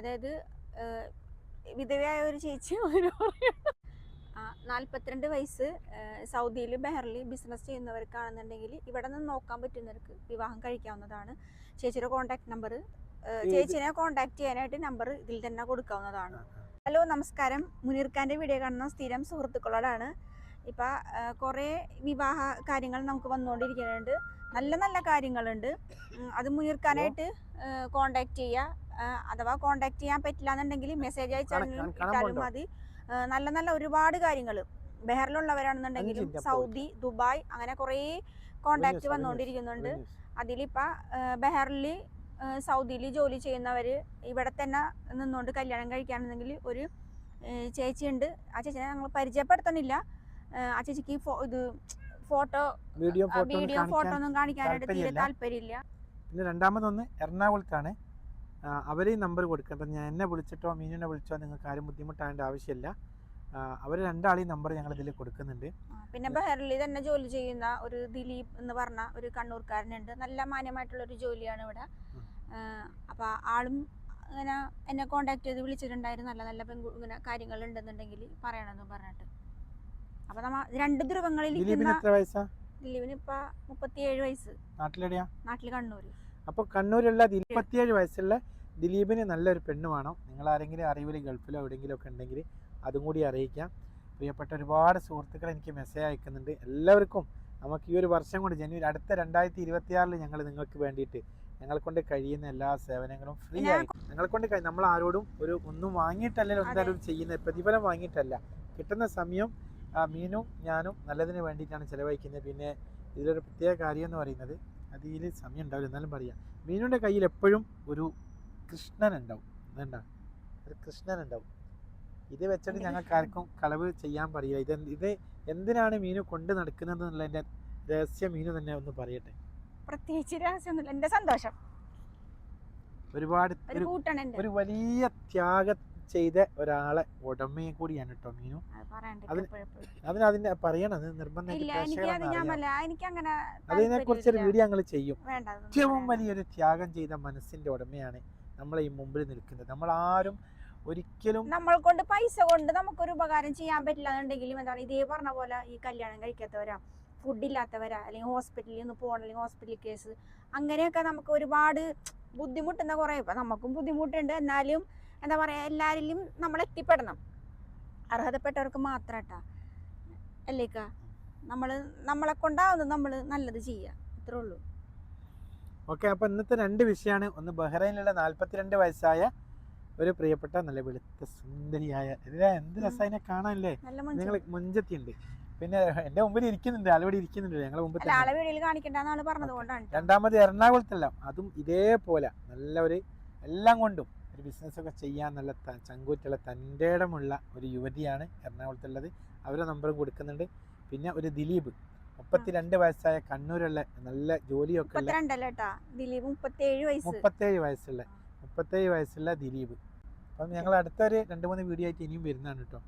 അതായത് വിധവയായ ഒരു ചേച്ചി. നാൽപ്പത്തിരണ്ട് വയസ്സ് സൗദിയിൽ ബഹറിൽ ബിസിനസ് ചെയ്യുന്നവർക്കാണെന്നുണ്ടെങ്കിൽ ഇവിടെ നിന്ന് നോക്കാൻ പറ്റുന്നവർക്ക് വിവാഹം കഴിക്കാവുന്നതാണ്. ചേച്ചിയുടെ കോൺടാക്ട് നമ്പർ ചേച്ചിനെ കോൺടാക്ട് ചെയ്യാനായിട്ട് നമ്പർ ഇതിൽ തന്നെ കൊടുക്കാവുന്നതാണ്. ഹലോ നമസ്കാരം. മുനീർ ഖാന്റെ വീഡിയോ കാണുന്ന സ്ഥിരം സുഹൃത്തുക്കളോടാണ്. ഇപ്പം കുറേ വിവാഹ കാര്യങ്ങൾ നമുക്ക് വന്നുകൊണ്ടിരിക്കുന്നുണ്ട് നല്ല നല്ല കാര്യങ്ങളുണ്ട്. അത് മുനീർ ഖാനായിട്ട് കോണ്ടാക്ട് ചെയ്യുക അഥവാ കോണ്ടാക്ട് ചെയ്യാൻ പറ്റില്ല എന്നുണ്ടെങ്കിൽ മെസ്സേജ് അയച്ചാലും? മതി. നല്ല നല്ല ഒരുപാട് കാര്യങ്ങൾ. ബെഹറിലുള്ളവരാണെന്നുണ്ടെങ്കിലും സൗദി ദുബായ് അങ്ങനെ കുറേ കോണ്ടാക്ട് വന്നുകൊണ്ടിരിക്കുന്നുണ്ട്. അതിലിപ്പോൾ ബെഹറിൽ സൗദിയിൽ ജോലി ചെയ്യുന്നവർ ഇവിടെ തന്നെ നിന്നുകൊണ്ട് കല്യാണം കഴിക്കുകയാണെന്നുണ്ടെങ്കിൽ ഒരു ചേച്ചിയുണ്ട്. ആ ചേച്ചിനെ ഞങ്ങൾ പരിചയപ്പെടുത്തണില്ല. ആ ചേച്ചിക്ക് ഇത് ഫോട്ടോ വീഡിയോ ഫോട്ടോ ഒന്നും കാണിക്കാനായിട്ട് തീരെ താല്പര്യമില്ല. താല്പര്യമില്ല. പിന്നെ രണ്ടാമതൊന്ന് എറണാകുളത്താണ്. അവർ നമ്പർ കൊടുക്കാം. അപ്പം ഞാൻ എന്നെ വിളിച്ചിട്ടോ മീനുവിനെ വിളിച്ചോ നിങ്ങൾക്ക് ആരും ബുദ്ധിമുട്ടാകേണ്ട ആവശ്യമില്ല. അവർ രണ്ടാളെയും നമ്പർ ഞങ്ങൾ ഇതിൽ കൊടുക്കുന്നുണ്ട്. പിന്നെ ബെഹറിൽ തന്നെ ജോലി ചെയ്യുന്ന ഒരു ദിലീപ് എന്ന് പറഞ്ഞ ഒരു കണ്ണൂർക്കാരനുണ്ട്. നല്ല മാന്യമായിട്ടുള്ള ഒരു ജോലിയാണ് ഇവിടെ. അപ്പൊ ആളും ഇങ്ങനെ എന്നെ കോണ്ടാക്ട് ചെയ്ത് വിളിച്ചിട്ടുണ്ടായിരുന്നു. നല്ല നല്ല പെൺകു ഇങ്ങനെ കാര്യങ്ങൾ ഉണ്ടെന്നുണ്ടെങ്കിൽ പറയണമെന്ന് പറഞ്ഞിട്ട്. അപ്പോൾ നമ്മ രണ്ട് ധ്രുവങ്ങളിൽ ദിലീപിന് ഇപ്പൊ മുപ്പത്തിയേഴ് വയസ്സ്. നാട്ടിലെവിടെയാ? നാട്ടിൽ കണ്ണൂർ അപ്പൊ കണ്ണൂരുള്ള ഇരുപത്തിയേഴ് വയസ്സുള്ള ദിലീപിന് നല്ലൊരു പെണ്ണ് വേണം. നിങ്ങൾ ആരെങ്കിലും അറിവിൽ ഗൾഫിലോ എവിടെയെങ്കിലും ഒക്കെ ഉണ്ടെങ്കിൽ അതും കൂടി അറിയിക്കാം. പ്രിയപ്പെട്ട ഒരുപാട് സുഹൃത്തുക്കൾ എനിക്ക് മെസ്സേജ് അയക്കുന്നുണ്ട്. എല്ലാവർക്കും നമുക്ക് ഈ ഒരു വർഷം കൊണ്ട് ജനുവരി അടുത്ത രണ്ടായിരത്തി ഇരുപത്തിയാറിൽ ഞങ്ങൾ നിങ്ങൾക്ക് വേണ്ടിയിട്ട് ഞങ്ങളെ കൊണ്ട് കഴിയുന്ന എല്ലാ സേവനങ്ങളും ഫ്രീ ആയി. ഞങ്ങളെ കൊണ്ട് നമ്മൾ ആരോടും ഒരു ഒന്നും വാങ്ങിയിട്ടല്ലല്ലോ എന്തായാലും ചെയ്യുന്നത് പ്രതിഫലം വാങ്ങിയിട്ടല്ല. കിട്ടുന്ന സമയം മീനും ഞാനും നല്ലതിന് വേണ്ടിയിട്ടാണ് ചിലവഴിക്കുന്നത്. പിന്നെ ഇതിലൊരു പ്രത്യേക കാര്യം എന്ന് പറയുന്നത് അതിൽ സമയം ഉണ്ടാവില്ല. എന്നാലും പറയാം. മീനുവിന്റെ കയ്യിൽ എപ്പോഴും ഒരു കൃഷ്ണൻ ഉണ്ടാവും എന്താ ഒരു കൃഷ്ണൻ ഉണ്ടാവും ഇത് വെച്ചിട്ട് ഞങ്ങൾക്ക് ആർക്കും കളവ് ചെയ്യാൻ പറയില്ല ഇത് ഇത് എന്തിനാണ് മീനു കൊണ്ട് നടക്കുന്നത് എന്നുള്ളതിന്റെ രഹസ്യ മീനു തന്നെ ഒന്ന് പറയട്ടെ. പ്രത്യേകിച്ച് രഹസ്യമൊന്നുമില്ല. എന്റെ സന്തോഷം. ഒരുപാട് ഒരു വലിയ ത്യാഗം ചെയ്ത ഒരാളെ ഉടമയും കൂടിയാണ് കേട്ടോ മീനു. അതിന് അതിന്റെ എനിക്ക് അത് അങ്ങനെ അതിനെ കുറിച്ചൊരു വീഡിയോ ഞങ്ങൾ ചെയ്യും. ഏറ്റവും വലിയൊരു ത്യാഗം ചെയ്ത മനസ്സിന്റെ ഉടമയാണ് നമ്മളെ ഈ മുമ്പിൽ നിൽക്കുന്നത്. നമ്മൾ ആരും ഒരിക്കലും നമ്മൾ കൊണ്ട് പൈസ കൊണ്ട് നമുക്കൊരു ഉപകാരം ചെയ്യാൻ പറ്റില്ല എന്നുണ്ടെങ്കിലും എന്താണ് ഇതേ പറഞ്ഞ പോലെ ഈ കല്യാണം കഴിക്കാത്തവരാ ഫുഡ് ഇല്ലാത്തവരാ അല്ലെങ്കിൽ ഹോസ്പിറ്റലിൽ ഒന്ന് പോകണം അല്ലെങ്കിൽ ഹോസ്പിറ്റൽ കേസ് അങ്ങനെയൊക്കെ നമുക്ക് ഒരുപാട് ബുദ്ധിമുട്ടുന്ന കുറേ ഇപ്പം നമുക്കും ബുദ്ധിമുട്ടുണ്ട്. എന്നാലും എന്താ പറയുക എല്ലാവരിലും നമ്മൾ എത്തിപ്പെടണം. അർഹതപ്പെട്ടവർക്ക് മാത്രം കേട്ടാ അല്ലേക്കാ? നമ്മൾ നമ്മളെ കൊണ്ടാവുന്നത് നമ്മൾ നല്ലത് ചെയ്യുക. അത്രേ ഉള്ളൂ. ഓക്കെ അപ്പോൾ ഇന്നത്തെ രണ്ട് വിഷയമാണ്. ഒന്ന് ബഹ്റൈനിലുള്ള നാൽപ്പത്തിരണ്ട് വയസ്സായ ഒരു പ്രിയപ്പെട്ട നല്ല വെളുത്ത സുന്ദരിയായ എന്ത് ഉം. കാണാനല്ലേ? നല്ല നിങ്ങൾ മനുഷ്യൻ മുഞ്ചത്തി ഉണ്ട് പിന്നെ എന്റെ മുമ്പിൽ ഇരിക്കുന്നുണ്ട് ആളിവിടെ ഇരിക്കുന്നുണ്ട്. ഞങ്ങളെ മുമ്പ്. രണ്ടാമത് എറണാകുളത്തല്ല. അതും ഇതേപോലെ നല്ല ഒരു എല്ലാം കൊണ്ടും ഒരു ബിസിനസ് ഒക്കെ ചെയ്യാൻ നല്ല ചങ്കൂറ്റുള്ള തന്റെ ഇടമുള്ള ഒരു യുവതിയാണ് എറണാകുളത്തുള്ളത്. അവരെ നമ്പറും കൊടുക്കുന്നുണ്ട്. പിന്നെ ഒരു ദിലീപ്. മുപ്പത്തിരണ്ട് വയസ്സായ കണ്ണൂരുള്ള നല്ല ജോലിയൊക്കെ ദിലീപ് മുപ്പത്തിയേഴ് വയസ്സ്. മുപ്പത്തേഴ് വയസ്സുള്ള മുപ്പത്തേഴ് വയസ്സുള്ള ദിലീപ്. അപ്പം ഞങ്ങൾ അടുത്തൊരു രണ്ട് മൂന്ന് വീഡിയോ ആയിട്ട് ഇനിയും വരുന്നതാണ് കേട്ടോ.